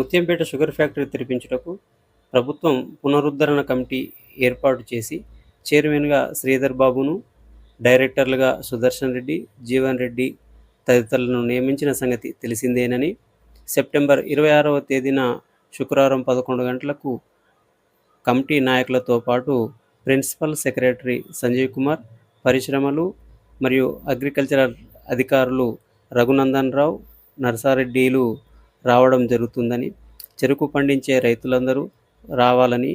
Muthyampet sugar factory తెరిపించుటకు ప్రభుత్వం పునరుద్ధరణ committee ఏర్పాటు చేసి చైర్మన్గా శ్రీధర్ బాబును డైరెక్టర్లుగా సుదర్శన్ రెడ్డి జీవన్ రెడ్డి తదితరులను నియమించిన సంగతి తెలిసిందేనని సెప్టెంబర్ ఇరవై ఆరవ తేదీన శుక్రవారం పదకొండు గంటలకు కమిటీ నాయకులతో పాటు ప్రిన్సిపల్ సెక్రటరీ సంజయ్ కుమార్ పరిశ్రమలు మరియు అగ్రికల్చరల్ అధికారులు రఘునందన్ రావు నర్సారెడ్డిలు రావడం జరుగుతుందని చెరుకు పండించే రైతులందరూ రావాలని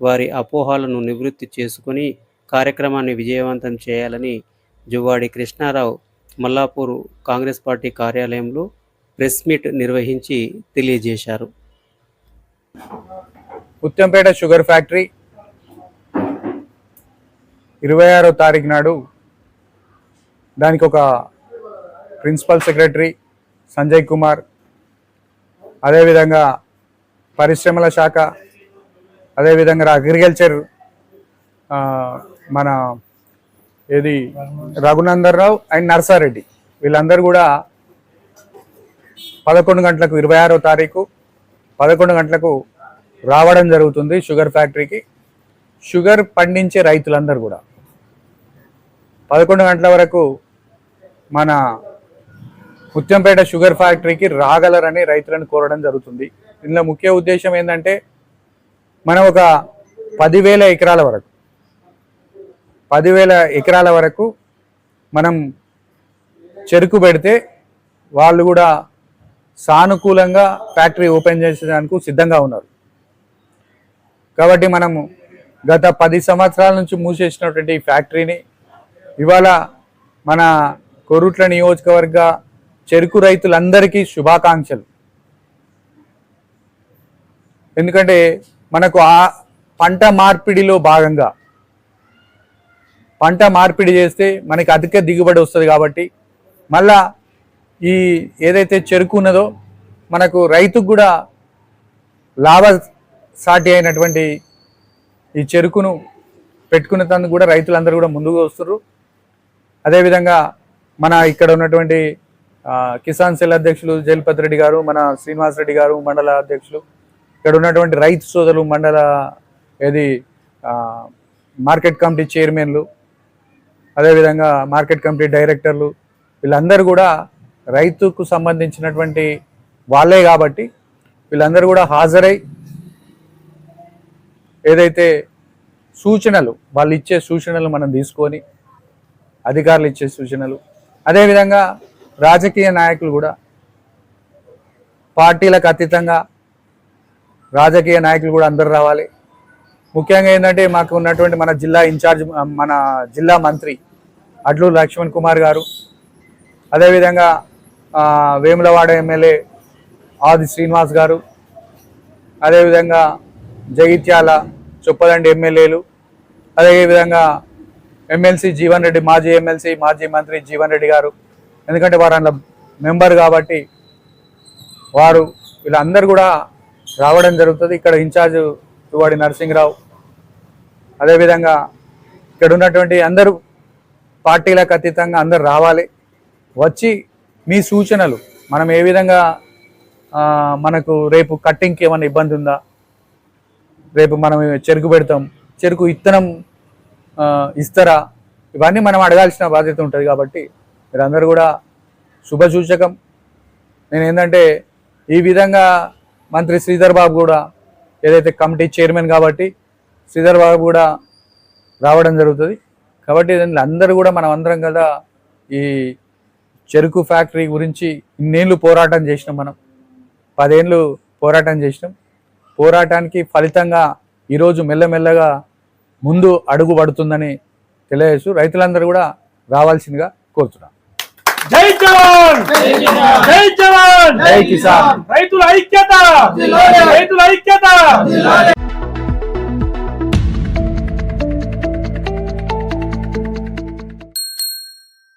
వారి అపోహాలను నివృత్తి చేసుకొని కార్యక్రమాన్ని విజయవంతం చేయాలని జువ్వాడి కృష్ణారావు మల్లాపూర్ కాంగ్రెస్ పార్టీ కార్యాలయంలో ప్రెస్ మీట్ నిర్వహించి తెలియజేశారు. ఉత్తంపేట షుగర్ ఫ్యాక్టరీ ఇరవై ఆరో తారీఖు నాడు దానికి ఒక ప్రిన్సిపల్ సెక్రటరీ సంజయ్ కుమార్ అదేవిధంగా పరిశ్రమల శాఖ అదేవిధంగా అగ్రికల్చర్ మన ఏది రఘునందన్ రావు అండ్ నర్సారెడ్డి. వీళ్ళందరూ కూడా పదకొండు గంటలకు ఇరవై ఆరో తారీఖు పదకొండు గంటలకు రావడం జరుగుతుంది షుగర్ ఫ్యాక్టరీకి. షుగర్ పండించే రైతులందరూ కూడా. పదకొండు గంటల వరకు మన ముత్యంపేట షుగర్ ఫ్యాక్టరీకి రాగలరని రైతులను కోరడం జరుగుతుంది. ఇందులో ముఖ్య ఉద్దేశం ఏంటంటే మనం ఒక పదివేల ఎకరాల వరకు పదివేల ఎకరాల వరకు మనం చెరుకు పెడితే వాళ్ళు కూడా సానుకూలంగా ఫ్యాక్టరీ ఓపెన్ చేసేదానికి సిద్ధంగా ఉన్నారు. కాబట్టి మనము గత పది సంవత్సరాల నుంచి మూసేసినటువంటి ఈ ఫ్యాక్టరీని ఇవాళ మన కొరుట్ల నియోజకవర్గ చెరుకు రైతులందరికీ శుభాకాంక్షలు. ఎందుకంటే మనకు ఆ పంట మార్పిడిలో భాగంగా పంట మార్పిడి చేస్తే మనకి అధిక దిగుబడి వస్తుంది కాబట్టి మళ్ళా ఈ ఏదైతే చెరుకు ఉన్నదో మనకు రైతుకు కూడా లాభ సాటి అయినటువంటి ఈ చెరుకును పెట్టుకున్న తను కూడా రైతులందరూ కూడా ముందుకు వస్తున్నారు అదేవిధంగా మన ఇక్కడ ఉన్నటువంటి కిసాన్ సెల్ అధ్యక్షులు జయలపతి రెడ్డి గారు మన శ్రీనివాస్ రెడ్డి గారు మండల అధ్యక్షులు. ఇక్కడ ఉన్నటువంటి రైతు సోదరులు మండల ఏది మార్కెట్ కమిటీ చైర్మన్లు అదేవిధంగా మార్కెట్ కమిటీ డైరెక్టర్లు వీళ్ళందరూ కూడా రైతుకు సంబంధించినటువంటి వాళ్ళే కాబట్టి వీళ్ళందరూ కూడా హాజరై ఏదైతే సూచనలు వాళ్ళు ఇచ్చే సూచనలు మనం తీసుకొని అధికారులు ఇచ్చే సూచనలు అదేవిధంగా రాజకీయ నాయకులు కూడా పార్టీలకు అతీతంగా రాజకీయ నాయకులు కూడా అందరు రావాలి. ముఖ్యంగా ఏంటంటే మాకు ఉన్నటువంటి మన జిల్లా ఇన్ఛార్జ్ మన జిల్లా మంత్రి అడ్లూరు లక్ష్మణ్ కుమార్ గారు అదేవిధంగా వేములవాడ ఎమ్మెల్యే ఆది శ్రీనివాస్ గారు అదేవిధంగా జగిత్యాల చొప్పదండి ఎమ్మెల్యేలు అదేవిధంగా ఎమ్మెల్సీ జీవన్ రెడ్డి మాజీ ఎమ్మెల్సీ మాజీ మంత్రి జీవన్ రెడ్డి గారు ఎందుకంటే వారు అందులో మెంబర్ కాబట్టి వారు వీళ్ళందరూ కూడా రావడం జరుగుతుంది. ఇక్కడ ఇన్ఛార్జ్ తువాడి నరసింహరావు అదేవిధంగా ఇక్కడ ఉన్నటువంటి అందరూ పార్టీలకు అతీతంగా అందరు రావాలి. వచ్చి మీ సూచనలు మనం ఏ విధంగా మనకు రేపు కట్టింగ్కి ఏమైనా ఇబ్బంది ఉందా? రేపు మనం చెరుకు పెడతాం చెరుకు ఇత్తనం ఇస్తారా? ఇవన్నీ మనం అడగాల్సిన బాధ్యత ఉంటుంది కాబట్టి మీరందరూ కూడా శుభసూచకం. నేను ఏంటంటే ఈ విధంగా మంత్రి శ్రీధర్ బాబు కూడా ఏదైతే కమిటీ చైర్మన్ కాబట్టి శ్రీధర్ బాబు కూడా రావడం జరుగుతుంది. కాబట్టి దీనిలో అందరూ కూడా మనం అందరం కదా ఈ చెరుకు ఫ్యాక్టరీ గురించి ఇన్నేళ్ళు పోరాటం చేసినాం మనం. పదేళ్ళు పోరాటం చేసినాం. పోరాటానికి ఫలితంగా ఈరోజు మెల్లమెల్లగా ముందు అడుగు పడుతుందని తెలియజేస్తూ రైతులందరూ కూడా రావాల్సిందిగా కోరుతున్నాం. జై జవాన్! జై జవాన్! జై కిసాన్! రైతుల ఐక్యత! రైతుల ఐక్యత!